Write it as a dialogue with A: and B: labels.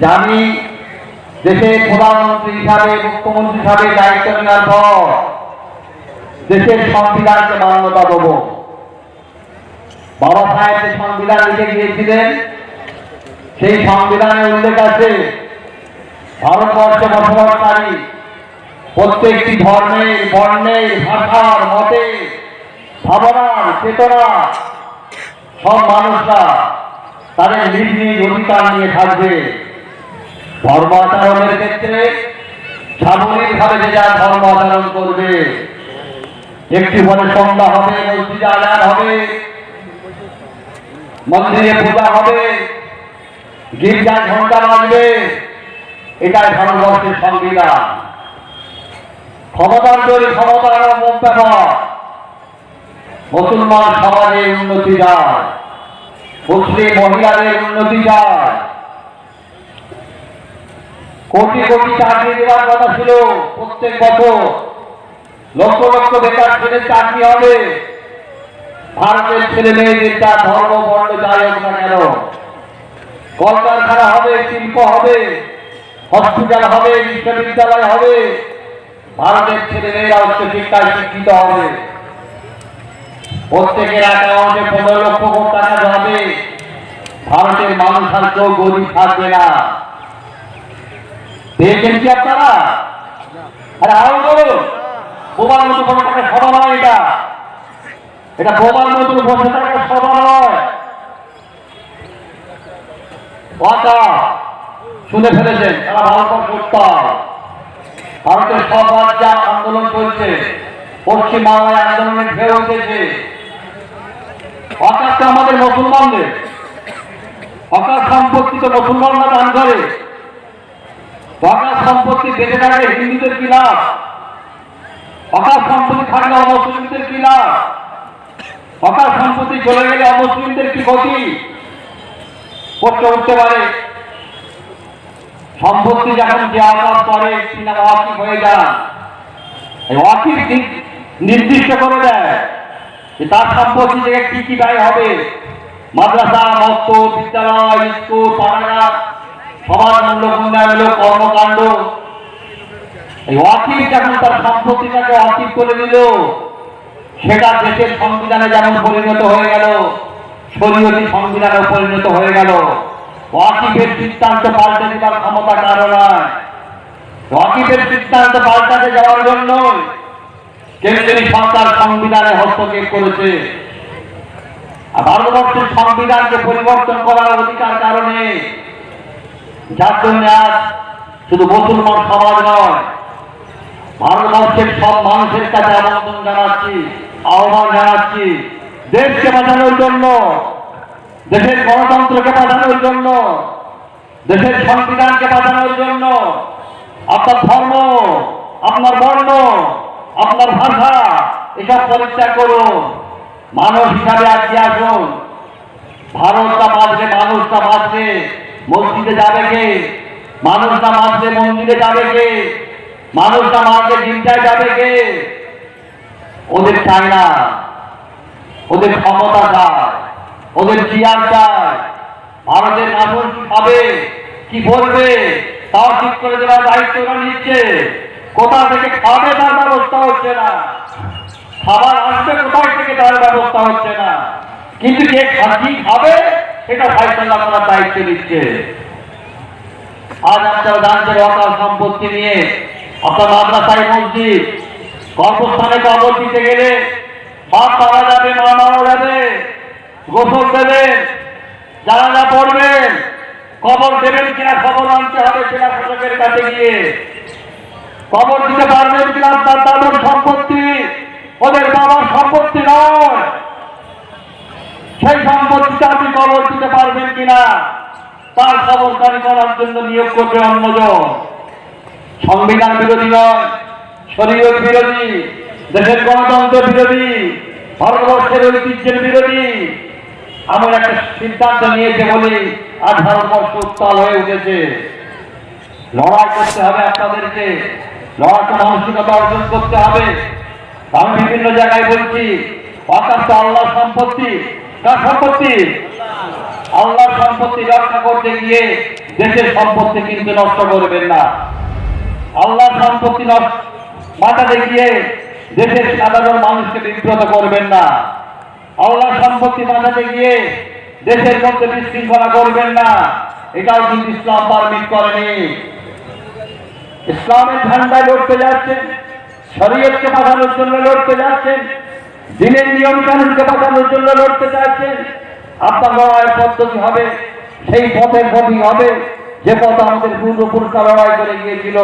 A: যে আমি দেশের প্রধানমন্ত্রী হিসাবে, মুখ্যমন্ত্রী হিসাবে দায়িত্ব নেওয়ার পর দেশের সংবিধানকে মান্যতা দেব। বাবা সাহেব যে সংবিধান লিখে গিয়েছিলেন, সেই সংবিধানে উল্লেখ আছে, ভারতবর্ষে বসবাসকারী প্রত্যেকটি ধর্মের, বর্ণের, ভাষার মতে ভাবনার চেতনা সব মানুষরা তাদের নিজ নিজ অধিকার নিয়ে থাকবে। ধর্ম আচরণের ক্ষেত্রে সামরিকভাবে যে যা ধর্ম আচরণ করবে, একটি বলে সন্ধ্যা হবে, মসজিদে আজান হবে, মন্দিরে পূজা হবে গির্জায় ঘণ্টা বাজবে, এটাই ভারতবর্ষের সংবিধান। ক্ষমতার তৈরি ক্ষমতার ব্যাপার। মুসলমান সমাজের উন্নতি যায় মুসলিম মহিলাদের উন্নতি যায় কোটি কোটি চাকরি দেওয়ার কথা ছিল প্রত্যেক বছর। লক্ষ লক্ষ বেকার ছেলে চাকরি হবে। ভারতের ছেলে মেয়েদের যা ধর্ম, বর্ণ যাই হোক না কেন, কলকারখানা হবে, শিল্প হবে, হসপিটাল হবে, বিশ্ববিদ্যালয় হবে, ভারতের ছেলে মেয়েরা উচ্চ শিক্ষায় শিক্ষিত হবে। প্রত্যেকের অ্যাকাউন্টে পনেরো লক্ষ টাকা যাবে। ভারতের মানুষ আর কেউ গরিব থাকবে না। কি আপনারা? আরে আরও বলো বোবার মতো সভা নয় এটা। এটা বোবার মতো বসে থাকার সভা নয়। ওয়াকা শুনে ফেলেছেন। তারা ভারতবর্ষ উত্তর ভারতের সব রাজ্যে আন্দোলন চলছে। পশ্চিম বাংলায় আন্দোলনের ঢেউ উঠেছে। অকাশ তো আমাদের মুসলমানদের অকাশ সম্পত্তি তো মুসলমানরা দান করে। অকাশ সম্পত্তি বেঁচে থাকলে হিন্দুদের কি লাভ? অকাশ সম্পত্তি থাকলে অমুসলিমদের কি লাভ? অকাশ সম্পত্তি চলে গেলে অমুসলিমদের কি ক্ষতি? প্রশ্ন উঠতে পারে। সম্পত্তি যখন দেওয়া করে কিনা অকিপ হয়ে যান নি- নির্দিষ্ট করে দেয় যে তার সম্পত্তি থেকে কি কি ব্যয় হবে। মাদ্রাসা মস্ত বিদ্যালয়, স্কুল পাঠাগার সমাজমূলক উন্নয়নমূলক কর্মকাণ্ড যখন তার করে সেটা সংবিধানে যেমন পরিণত হয়ে গেল সংবিধানে পরিণত হয়ে গেল। সিদ্ধান্ত পাল্টে দেওয়ার ক্ষমতা কারও নয়। ওয়াকিফের সিদ্ধান্ত পাল্টাতে যাওয়ার জন্য কেন্দ্রীয় সরকার সংবিধানে হস্তক্ষেপ করেছে। আর ভারতবর্ষের সংবিধানকে পরিবর্তন করার অধিকার কারণে যার জন্য আজ শুধু মুসলমান সমাজ নয়, ভারতবর্ষের সব মানুষের কাছে আমন্ত্রণ জানাচ্ছি, আহ্বান জানাচ্ছি, দেশকে বাঁচানোর জন্য, দেশের গণতন্ত্রকে বাঁচানোর জন্য, দেশের সংবিধানকে বাঁচানোর জন্য, আপনার ধর্ম, আপনার বর্ণ, আপনার ভাষা, এসব পরিত্যাগ করুন, মানুষ হিসাবে আজকে আসুন ভারতটা বাঁচবে মানুষটা বাঁচবে। মসজিদে যাবে কে? মানুষ মানুষটা বাঁচবে মন্দিরে যাবে কে? মানুষ মানুষটা মারবে গির্জায় যাবে কে? ওদের চায় না। ওদের ক্ষমতা চায়। ওদের চেয়ার চায়। ভারতের কি খাবে কি বলবে? তাও ঠিক করে দেওয়ার দায়িত্ব নিচ্ছে। কোথা থেকে খাবে তার ব্যবস্থা হচ্ছে না। খাবার আসবে কোথায় থেকে তার ব্যবস্থা হচ্ছে না। কিন্তু কে খা- কি খাবে? সেটা ফাইসাল্লাহ করার দায়িত্ব নিচ্ছে আজ আপনারা জানছেন অকাল সম্পত্তি নিয়ে আপনার মাদ্রাসায় মসজিদ, কর্মস্থানে কবর দিতে গেলে বাপ মারা যাবে মা মারা যাবে, গোসল দেবেন, জানাজা পড়বেন, কবর দেবেন কিনা খবর আনতে হবে সেটা শাসকের কাছে গিয়ে। কবর দিতে পারবেন কিনা তার দাদুর সম্পত্তি ওদের বাবার সম্পত্তি নয় সেই সম্পত্তিটা আপনি কবর দিতে পারবেন কিনা তার খবরদারি করার জন্য নিয়োগ করবে অন্যজন। সংবিধান বিরোধী নয়, শরীয়ত বিরোধী, দেশের গণতন্ত্র বিরোধী, ভারতবর্ষের ঐতিহ্যের বিরোধী। এমন একটা সিদ্ধান্ত নিয়েছে বলে আজ ভারতবর্ষ উত্তাল হয়ে উঠেছে। লড়াই করতে হবে আপনাদেরকে লড়াইটা মানসিকতা অর্জন করতে হবে। আমি বিভিন্ন জায়গায় বলছি তো আল্লাহ সম্পত্তি, কার সম্পত্তি? আল্লাহর সম্পত্তি রক্ষা করতে গিয়ে দেশের সম্পত্তি কিন্তু নষ্ট করবেন না। আল্লাহর সম্পত্তি মাথাতে গিয়ে দেশের সাধারণ মানুষকে বিব্রত করবেন না। আল্লাহর সম্পত্তি মাথাতে গিয়ে দেশের মধ্যে বিশৃঙ্খলা করবেন না। এটাও কিন্তু ইসলাম পারমিট করেনি। ইসলামের ঝান্ডায় লড়তে যাচ্ছেন, শরীয়তকে বাঁচানোর জন্য লড়তে যাচ্ছেন, দিনের নিয়ম কানুনকে বাঁচানোর জন্য লড়তে যাচ্ছেন আপনার লড়াইয়ের পদ্ধতি হবে, সেই পথের পথই হবে। যে পথ আমাদের পূর্বপুরুষরা লড়াই করে গিয়েছিল